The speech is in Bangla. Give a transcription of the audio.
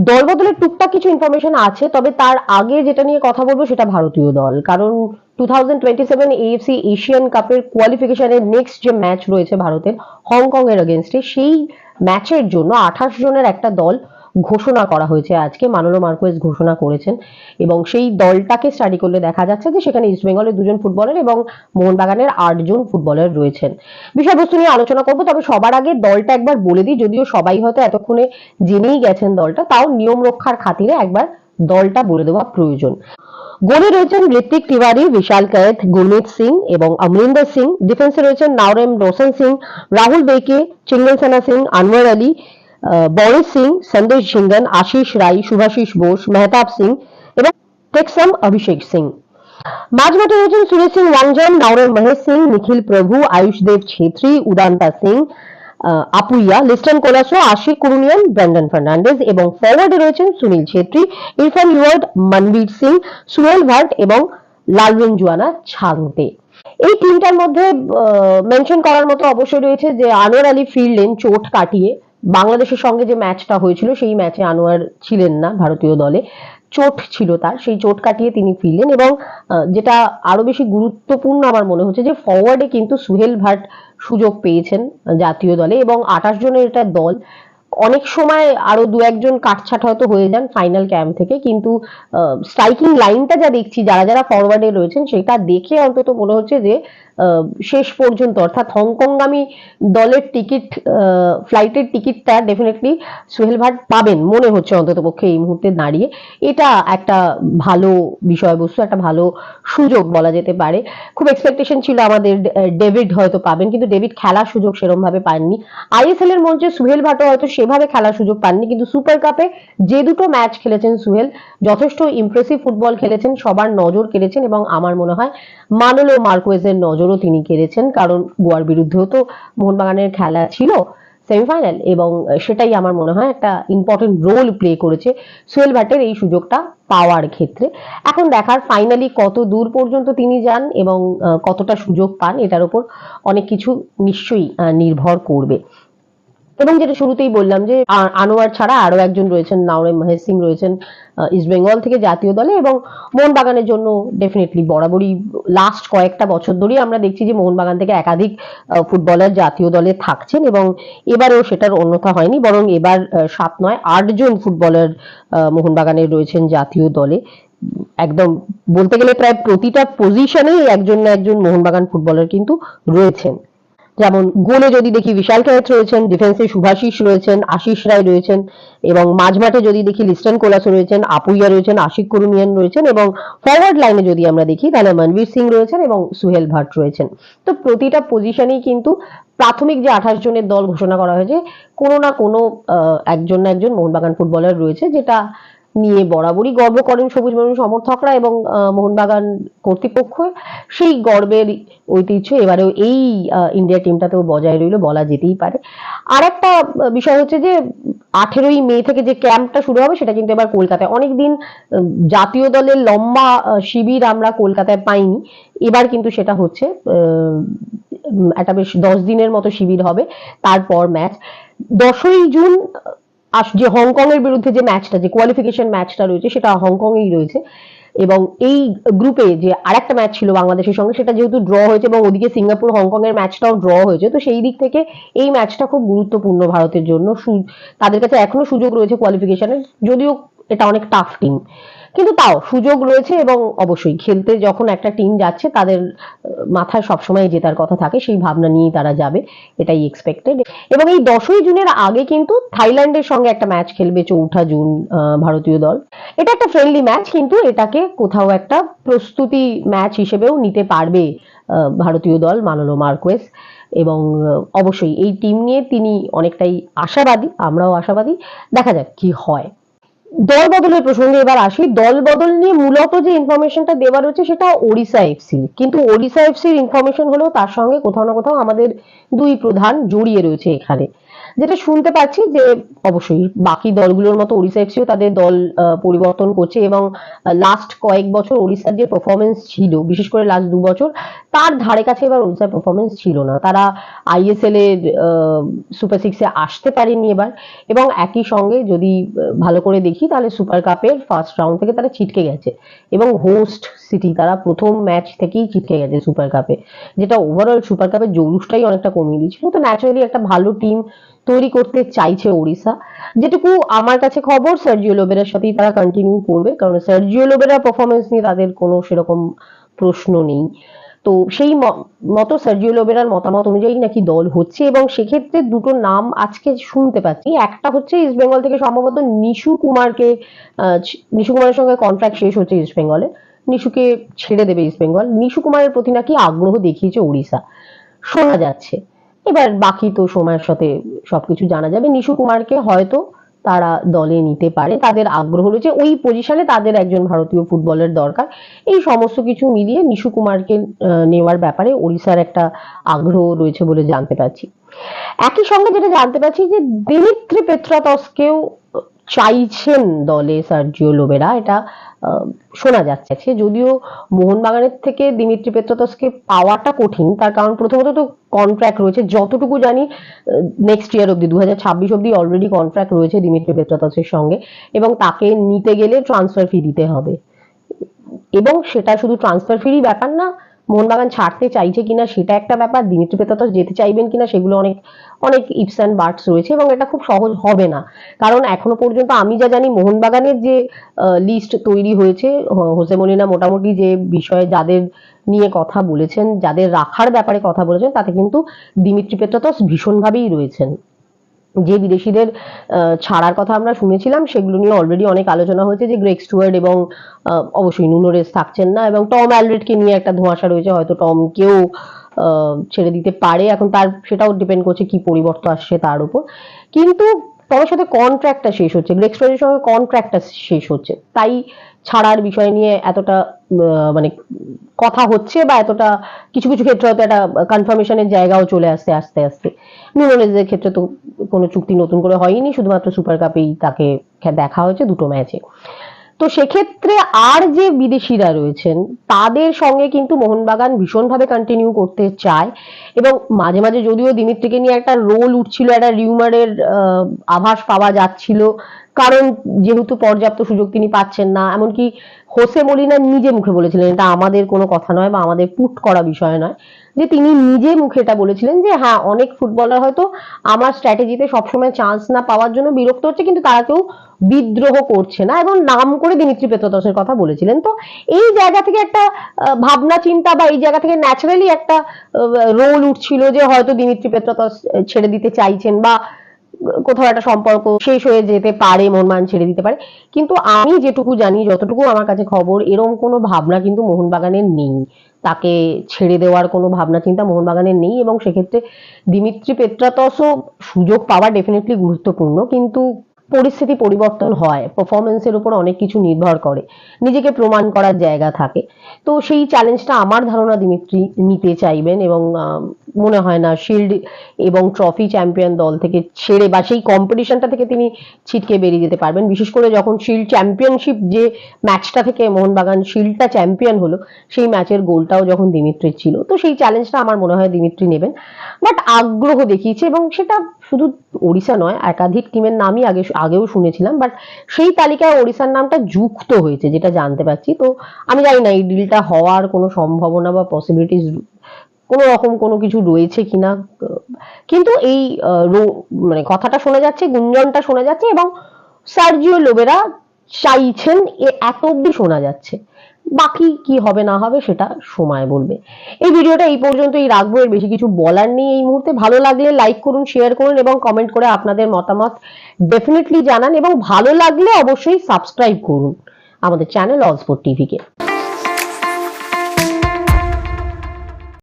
দল বদলের টুকটাক কিছু ইনফরমেশন আছে, তবে তার আগে যেটা নিয়ে কথা বলব সেটা ভারতীয় দল। কারণ two thousand twenty seven Asian কাপের কোয়ালিফিকেশনের নেক্সট যে ম্যাচ রয়েছে ভারতের হংকং এর সেই ম্যাচের জন্য আঠাশ জনের একটা দল ঘোষণা করা হয়েছে। আজকে মানলো মার্কোয়েজ ঘোষণা করেছেন এবং সেই দলটাকে স্টাডি করলে দেখা যাচ্ছে যে সেখানে ইস্টবেঙ্গলের দুজন ফুটবলার এবং মোহনবাগানের আটজন ফুটবলার রয়েছেন। বিষয়বস্তু নিয়ে আলোচনা করব, তবে সবার আগে দলটা একবার বলে দিই, যদিও সবাই হয়তো এতক্ষণে জেনেই গেছেন দলটা, তাও নিয়ম রক্ষার খাতিরে একবার দলটা বলে দেওয়া প্রয়োজন। গোলে রয়েছেন ঋত্বিক তিওয়ারি, বিশাল কয়েত গুরমিত সিং এবং অমরিন্দর সিং। ডিফেন্সে রয়েছেন নাওরেম রোশন সিং, রাহুল বেকে চিঙ্গল সেনা সিং আনোয়ার আলী বরিস সিং, সন্দেশ ঝিঙ্গন আশিস রাই শুভাশিস বোস, মেহতাব সিং এবং টেক্সাম অভিষেক সিং। মাঝমাঠে রয়েছেন সুরেশ সিং ওয়াংজাম নাওরেম মহেশ সিং, নিখিল প্রভু আয়ুষ দেব ছেত্রী, উদান্তা সিং আপুইয়া, লিস্টন কোলাসো, আশিক কুরুনিয়ান, ব্র্যান্ডন ফার্নান্ডেজ এবং ফরওয়ার্ডে রয়েছেন সুনীল ছেত্রী, ইরফান ইউয়ার্ড মনবীর সিং সুয়েল ভাট এবং লালরেন জুয়ানা ছাংতে এই টিমটার মধ্যে মেনশন করার মতো অবশ্যই রয়েছে যে আনোয়ার আলী ফিরলেন চোট কাটিয়ে। বাংলাদেশের সঙ্গে যে ম্যাচটা হয়েছিল, সেই ম্যাচে আনোয়ার ছিলেন না ভারতীয় দলে। চোট ছিল তার, সেই চোট কাটিয়ে তিনি ফিরলেন এবং যেটা আরও বেশি গুরুত্বপূর্ণ আমার মনে হচ্ছে যে ফরওয়ার্ডে কিন্তু সুহেল ভাট সুযোগ পেয়েছেন জাতীয় দলে এবং আঠাশ জনের এটা দল অনেক সময় আরও দু একজন কাটছাট হয়তো হয়ে যান ফাইনাল ক্যাম্প থেকে, কিন্তু স্ট্রাইকিং লাইনটা যা দেখছি, যারা যারা ফরওয়ার্ডে রয়েছেন, সেটা দেখে অন্তত মনে হচ্ছে যে শেষ পর্যন্ত, অর্থাৎ হংকংগামী দলের টিকিট ফ্লাইটের টিকিটটা ডেফিনেটলি সোহেল ভাট পাবেন মনে হচ্ছে অন্তত পক্ষে এই মুহূর্তে দাঁড়িয়ে। এটা একটা ভালো বিষয়বস্তু, একটা ভালো সুযোগ বলা যেতে পারে। খুব এক্সপেকটেশন ছিল আমাদের ডেভিড হয়তো পাবেন, কিন্তু ডেভিড খেলার সুযোগ সেরকম ভাবে পাননি আইএসএল এর মঞ্চে সুহেল ভাটও হয়তো সেভাবে খেলার সুযোগ পাননি। কিন্তু সুপার কাপে যে দুটো ম্যাচ খেলেছেন সুহেল, যথেষ্ট ইমপ্রেসিভ ফুটবল খেলেছেন, সবার নজর কেড়েছেন এবং আমার মনে হয় মানলো মার্কোয়েজের নজরও তিনি কেড়েছেন। কারণ গোয়ার বিরুদ্ধেও তো মোহনবাগানের খেলা ছিল সেমিফাইনাল এবং সেটাই আমার মনে হয় একটা ইম্পর্টেন্ট রোল প্লে করেছে সোহেল ভাটের এই সুযোগটা পাওয়ার ক্ষেত্রে। এখন দেখার ফাইনালি কত দূর পর্যন্ত তিনি যান এবং কতটা সুযোগ পান, এটার উপর অনেক কিছু নিশ্চয়ই নির্ভর করবে। এবং যেটা শুরুতেই বললাম যে আনোয়ার ছাড়া আরও একজন রয়েছেন, নাওরে মহেশ সিং রয়েছেন ইস্ট বেঙ্গল থেকে জাতীয় দলে এবং মোহনবাগানের জন্য ডেফিনেটলি বরাবরই লাস্ট কয়েকটা বছর ধরেই আমরা দেখছি যে মোহনবাগান থেকে একাধিক ফুটবলার জাতীয় দলে থাকছেন এবং এবারেও সেটার অন্যথা হয়নি, বরং এবার সাত নয় আটজন ফুটবলার মোহনবাগানের রয়েছেন জাতীয় দলে। একদম বলতে গেলে প্রায় প্রতিটা পজিশনেই একজন না একজন মোহনবাগান ফুটবলার কিন্তু রয়েছেন। যেমন গোলে যদি দেখি বিশাল কেরাত রয়েছেন ডিফেন্সে শুভাশিস রয়েছেন, আশিস রায় রয়েছেন এবং মাঝমাঠে যদি দেখি লিস্টন কোলাস রয়েছেন, আপুইয়া রয়েছেন, আশিক কুরুমিয়ান রয়েছেন এবং ফরওয়ার্ড লাইনে যদি আমরা দেখি, তাহলে মনবীর সিং রয়েছেন এবং সুহেল ভাট রয়েছেন। তো প্রতিটা পজিশনেই কিন্তু প্রাথমিক যে আঠাশ জনের দল ঘোষণা করা হয়েছে, কোনো না কোনো একজন না একজন মোহনবাগান ফুটবলার রয়েছে, যেটা নিয়ে বরাবরই গর্ব করেন সবুজ মানুষ সমর্থকরা এবং মোহনবাগান কর্তৃপক্ষ। সেই গর্বের ঐতিহ্য এবারেও এই ইন্ডিয়া টিমটাতেও বজায় রইল বলা যেতেই পারে। আর একটা বিষয় হচ্ছে যে, আঠেরোই মে থেকে যে ক্যাম্পটা শুরু হবে সেটা কিন্তু এবার কলকাতায়। অনেকদিন জাতীয় দলের লম্বা শিবির আমরা কলকাতায় পাইনি। এবার কিন্তু সেটা হচ্ছে একটা বেশ দশ দিনের মতো শিবির হবে, তারপর ম্যাচ দশই জুন আস- যে হংকং এর বিরুদ্ধে যে ম্যাচটা যে কোয়ালিফিকেশন ম্যাচটা রয়েছে, সেটা হংকং এই রয়েছে। এবং এই গ্রুপে যে আরেকটা ম্যাচ ছিল বাংলাদেশের সঙ্গে, সেটা যেহেতু ড্র হয়েছে এবং ওদিকে সিঙ্গাপুর হংকং এর ম্যাচটাও ড্র হয়েছে, তো সেই দিক থেকে এই ম্যাচটা খুব গুরুত্বপূর্ণ ভারতের জন্য। তাদের কাছে এখনও সুযোগ রয়েছে কোয়ালিফিকেশনের যদিও এটা অনেক টাফ টিম কিন্তু তাও সুযোগ রয়েছে এবং অবশ্যই খেলতে যখন একটা টিম যাচ্ছে, তাদের মাথায় সবসময় জেতার কথা থাকে, সেই ভাবনা নিয়েই তারা যাবে, এটাই এক্সপেক্টেড এবং এই দশই জুনের আগে কিন্তু থাইল্যান্ডের সঙ্গে একটা ম্যাচ খেলবে চৌঠা জুন ভারতীয় দল। এটা একটা ফ্রেন্ডলি ম্যাচ কিন্তু এটাকে কোথাও একটা প্রস্তুতি ম্যাচ হিসেবেও নিতে পারবে ভারতীয় দল মানলো মার্কোয়েস। এবং অবশ্যই এই টিম নিয়ে তিনি অনেকটাই আশাবাদী, আমরাও আশাবাদী। দেখা যাক কি হয়। দল বদলের প্রসঙ্গে এবার আসি। দল বদল নিয়ে মূলত যে ইনফরমেশনটা দেওয়া রয়েছে সেটা ওড়িশা এফসি কিন্তু ওড়িশা এফসির ইনফরমেশন হলেও তার সঙ্গে কোথাও না কোথাও আমাদের দুই প্রধান জড়িয়ে রয়েছে এখানে। যেটা শুনতে পাচ্ছি যে অবশ্যই বাকি দলগুলোর মতো ওড়িশা এফসিও তাদের দল পরিবর্তন করছে এবং লাস্ট কয়েক বছর ওড়িশার যে পারফরমেন্স ছিল, বিশেষ করে লাস্ট দু বছর, তার ধারে কাছে এবার ওড়িশার পারফরমেন্স ছিল না। তারা আইএসএল এর সুপার সিক্সে আসতে পারেনি এবার এবং একই সঙ্গে যদি ভালো করে দেখি তাহলে সুপার কাপের ফার্স্ট রাউন্ড থেকে তারা ছিটকে গেছে এবং হোস্ট সিটি তারা প্রথম ম্যাচ থেকেই ছিটকে গেছে সুপার কাপে যেটা ওভারঅল সুপার কাপের জৌলুসটাই অনেকটা কমিয়ে দিয়েছিল। তো ন্যাচারালি একটা ভালো টিম তৈরি করতে চাইছে ওড়িশা। যেটুকু আমার কাছে খবর, সার্জিও লোবেরার সাথেই তারা কন্টিনিউ করবে, কারণ সার্জিও লোবেরার পারফরমেন্স নিয়ে তাদের কোনো সেরকম প্রশ্ন নেই। তো সেই মতো সার্জিও লোবেরার মতামত অনুযায়ী নাকি দল হচ্ছে এবং সেক্ষেত্রে দুটো নাম আজকে শুনতে পাচ্ছি। একটা হচ্ছে ইস্ট বেঙ্গল থেকে সম্ভবত নিশু কুমারকে নিশু কুমারের সঙ্গে কন্ট্রাক্ট শেষ হচ্ছে ইস্ট বেঙ্গলে নিশুকে ছেড়ে দেবে ইস্ট বেঙ্গল নিশু কুমারের প্রতি নাকি আগ্রহ দেখিয়েছে ওড়িশা। শোনা যাচ্ছে। এবার বাকি তো সময়ের সাথে সবকিছু জানা যাবে। নিশু কুমারকে হয়তো তারা দলে নিতে পারে। তাদের আগ্রহ রয়েছে। ওই পজিশনে তাদের একজন ভারতীয় ফুটবলের দরকার। এই সমস্ত কিছু মিলিয়ে নিশু কুমারকে নেওয়ার ব্যাপারে ওড়িশার একটা আগ্রহ রয়েছে বলে জানতে পারছি। একই সঙ্গে যেটা জানতে পারছি যে দিমিত্রি পেত্রাতসকেও চাইছেন দলে সার্জিও লোবেরা, এটা শোনা যাচ্ছে। যদিও মোহনবাগানের থেকে দিমিত্রি পেত্রাতসকে পাওয়াটা কঠিন, তার কারণ প্রথমত তো কন্ট্রাক্ট রয়েছে, যতটুকু জানি নেক্সট ইয়ার অব্দি দু হাজার ছাব্বিশ অব্দি অলরেডি কন্ট্রাক্ট রয়েছে দিমিত্রি পেত্রাতসের সঙ্গে, এবং তাকে নিতে গেলে ট্রান্সফার ফি দিতে হবে। এবং সেটা শুধু ট্রান্সফার ফিরই ব্যাপার না মোহনবাগান ছাড়তে চাইছে কিনা সেটা একটা ব্যাপার দিমিত্রি পেতাতস যেতে চাইবেন কিনা সেগুলো অনেক অনেক ইপস অ্যান্ড বার্টস রয়েছে এবং এটা খুব সহজ হবে না। কারণ এখনও পর্যন্ত আমি যা জানি মোহনবাগানের যে লিস্ট তৈরি হয়েছে হোসে মলিনা মোটামুটি যে বিষয়ে যাদের নিয়ে কথা বলেছেন, যাদের রাখার ব্যাপারে কথা বলেছেন, তাতে কিন্তু দিমিত্রি পেত্রাতস ভীষণভাবেই রয়েছেন। যে বিদেশিদের ছাড়ার কথা আমরা শুনেছিলাম, সেগুলো নিয়ে অলরেডি অনেক আলোচনা হয়েছে যে গ্রেক স্টুয়ার্ড এবং অবশ্যই নুনোরেস থাকছেন না এবং টম অ্যালরেডকে নিয়ে একটা ধোঁয়াশা রয়েছে, হয়তো টমকেও ছেড়ে দিতে পারে। এখন তার, সেটাও ডিপেন্ড করছে কি পরিবর্তন আসছে তার উপর। কিন্তু টমের সাথে কন্ট্রাক্টটা শেষ হচ্ছে গ্রেক্স স্টুয়ার্ডের সঙ্গে কন্ট্রাক্টটা শেষ হচ্ছে। তাই ছাড়ার বিষয় নিয়ে এতটা মানে কথা হচ্ছে বা এতটা কিছু কিছু ক্ষেত্রে হয়তো একটা কনফার্মেশনের জায়গাও চলে আসছে আস্তে আস্তে। নুনোনেজের ক্ষেত্রে তো কোনো চুক্তি নতুন করে হয়নি, শুধুমাত্র সুপার কাপেই তাকে দেখা হয়েছে দুটো ম্যাচে তো সেক্ষেত্রে আর যে বিদেশিরা রয়েছেন, তাদের সঙ্গে কিন্তু মোহনবাগান ভীষণভাবে কন্টিনিউ করতে চায়। এবং মাঝে মাঝে যদিও দিমিত্রিকে নিয়ে একটা রোল উঠছিল, একটা রিউমারের আভাস পাওয়া যাচ্ছিল কারণ যেহেতু পর্যাপ্ত সুযোগ তিনি পাচ্ছেন না, এমনকি হোসে মলিনা নিজে মুখে বলেছিলেন, এটা আমাদের কোনো কথা নয় বা আমাদের পুট করা বিষয় নয়। যে তিনি নিজে মুখে এটা বলেছিলেন যে হ্যাঁ অনেক ফুটবলার হয়তো আমার স্ট্র্যাটেজিতে সবসময় চান্স না পাওয়ার জন্য বিরক্ত হচ্ছে, কিন্তু তারা কেউ বিদ্রোহ করছে না। এবং নাম করে দিমিত্রি পেত্রতসের কথা বলেছিলেন। তো এই জায়গা থেকে একটা ভাবনা, চিন্তা বা এই জায়গা থেকে ন্যাচারালি একটা রোল উঠছিল যে হয়তো দিমিত্রি পেত্রতস ছেড়ে দিতে চাইছেন বা কোথাও একটা সম্পর্ক শেষ হয়ে যেতে পারে, মন মান ছেড়ে দিতে পারে। কিন্তু আমি যেটুকু জানি, যতটুকু আমার কাছে খবর, এরম কোনো ভাবনা কিন্তু মোহনবাগানের নেই। তাকে ছেড়ে দেওয়ার কোনো ভাবনা চিন্তা মোহনবাগানের নেই এবং সেক্ষেত্রে দিমিত্রি পেত্রাতসও সুযোগ পাওয়া ডেফিনেটলি গুরুত্বপূর্ণ। কিন্তু পরিস্থিতি পরিবর্তন হয় পারফরমেন্সের উপর অনেক কিছু নির্ভর করে, নিজেকে প্রমাণ করার জায়গা থাকে। তো সেই চ্যালেঞ্জটা আমার ধারণা দিমিত্রি নিতে চাইবেন এবং মনে হয় না শিল্ড এবং ট্রফি চ্যাম্পিয়ন দল থেকে ছেড়ে বা সেই কম্পিটিশনটা থেকে তিনি ছিটকে বেরিয়ে যেতে পারবেন। বিশেষ করে যখন শিল্ড চ্যাম্পিয়নশিপ যে ম্যাচটা থেকে মোহনবাগান শিল্ডটা চ্যাম্পিয়ন হলো, সেই ম্যাচের গোলটাও যখন দিমিত্রির ছিল। তো সেই চ্যালেঞ্জটা আমার মনে হয় দিমিত্রি নেবেন। বাট আগ্রহ দেখিয়েছে এবং সেটা শুধু ওড়িশা নয়, একাধিক টিমের নামই আগে আগেও শুনেছিলাম বাট সেই তালিকায় ওড়িশার নামটা যুক্ত হয়েছে, যেটা জানতে পারছি। তো আমি জানি না, এই ডিলটা হওয়ার কোনো সম্ভাবনা বা পসিবিলিটিস কোনো রকম কোনো কিছু রয়েছে কিনা। কিন্তু এই মানে কথাটা শোনা যাচ্ছে, গুঞ্জনটা শোনা যাচ্ছে এবং সার্জিও লোবেরা চাইছেন এ- এত অব্দি শোনা যাচ্ছে। বাকি কি হবে না হবে সেটা সময় বলবে। এই ভিডিওটা এই পর্যন্তই রাখব, এর বেশি কিছু বলার নেই এই মুহূর্তে। ভালো লাগলে লাইক করুন শেয়ার করুন এবং কমেন্ট করে আপনাদের মতামত ডেফিনেটলি জানান এবং ভালো লাগলে অবশ্যই সাবস্ক্রাইব করুন আমাদের চ্যানেল অলস্পোর্ট টিভিকে